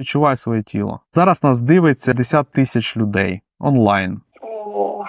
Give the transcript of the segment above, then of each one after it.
Відчувай своє тіло. Зараз нас дивиться 50 тисяч людей онлайн. О,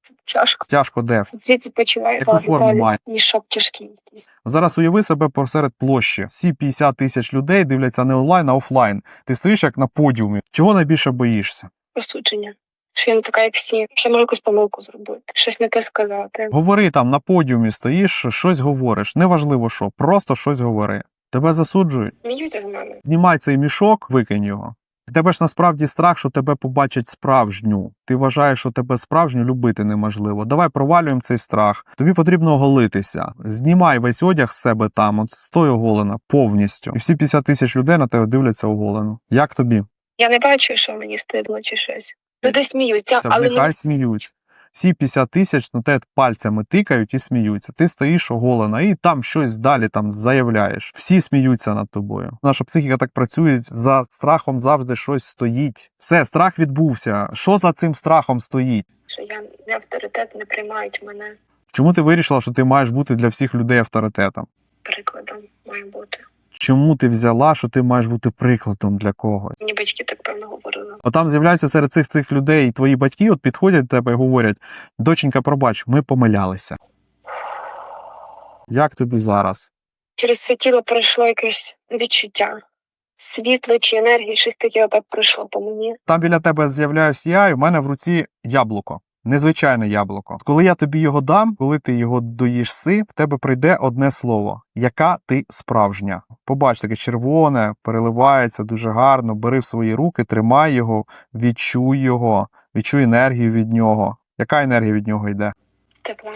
це тяжко. Тяжко де. Всі ці почуваю Яку форму має? мішок тяжкий якийсь. Зараз уяви себе посеред площі. Всі 50 тисяч людей дивляться не онлайн, а офлайн. Ти стоїш як на подіумі. Чого найбільше боїшся? Розсудження. Що я не така, як всі. Що я можу якусь помилку зробити, щось не те сказати. Говори там на подіумі стоїш, щось говориш. Неважливо що, просто щось говори. Тебе засуджують. Сміються з мене. Знімай цей мішок, викинь його. В тебе ж насправді страх, що тебе побачать справжню. Ти вважаєш, що тебе справжню любити неможливо. Давай провалюємо цей страх. Тобі потрібно оголитися. Знімай весь одяг з себе там, от стой оголена повністю. І всі 50 тисяч людей на тебе дивляться оголено. Як тобі? Я не бачу, що мені стидно чи щось. Люди сміються, Та але нехай не сміються. Всі 50 тисяч на тебе пальцями тикають і сміються. Ти стоїш оголена і там щось далі там заявляєш. Всі сміються над тобою. Наша психіка так працює, за страхом завжди щось стоїть. Все, страх відбувся. Що за цим страхом стоїть? що я не авторитет, не приймають мене Чому ти вирішила, що ти маєш бути для всіх людей авторитетом? прикладом. Має бути. Чому ти взяла, що ти маєш бути прикладом для когось? Мені батьки так певно говорили. От там з'являються серед цих цих людей твої батьки, от підходять до тебе і говорять: доченька, пробач, ми помилялися. Як тобі зараз? Через це тіло пройшло якесь відчуття. Світло чи енергії, щось таке отак пройшло по мені. Там біля тебе з'являюсь я, і в мене в руці яблуко. Незвичайне яблуко. Коли я тобі його дам, коли ти його доїшси, в тебе прийде одне слово: яка ти справжня. Побач, таке червоне, переливається дуже гарно. Бери в свої руки, тримай його, відчуй його, відчуй енергію від нього. Яка енергія від нього йде? Тепла.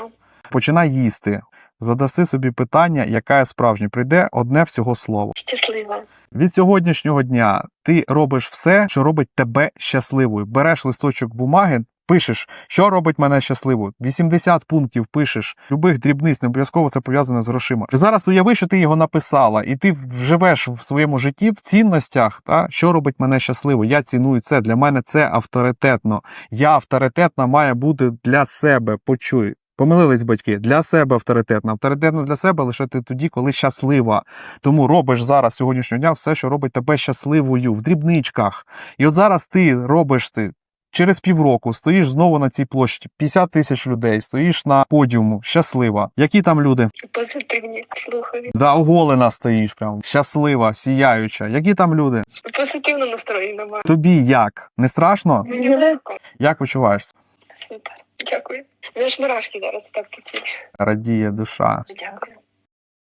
Починай їсти. Задаси собі питання, яка я справжня. Прийде одне всього слово. Щаслива. Від сьогоднішнього дня ти робиш все, що робить тебе щасливою. Береш листочок бумаги, пишеш, що робить мене щасливою. 80 пунктів пишеш, любих дрібниць, не обов'язково це пов'язане з грошима. Зараз уяви, що ти його написала, і ти вживеш в своєму житті в цінностях, та, що робить мене щасливою. Я ціную це. Для мене це авторитетно. Я авторитетна має бути для себе. Почуй. Помилились батьки для себе авторитетна. Авторитетно для себе лише ти тоді, коли щаслива. Тому робиш зараз сьогоднішнього дня все, що робить тебе щасливою в дрібничках. І от зараз ти робиш ти. Через півроку стоїш знову на цій площі, 50 тисяч людей, стоїш на подіуму, щаслива. Які там люди? Позитивні слухові. Да, оголена стоїш прям, щаслива, сіяюча. Які там люди? Позитивно настроєна маю. Тобі як? Не страшно? Мені легко. Як почуваєшся? Супер. Дякую. У мене ж мурашки зараз так потіють. Радіє душа. Дякую.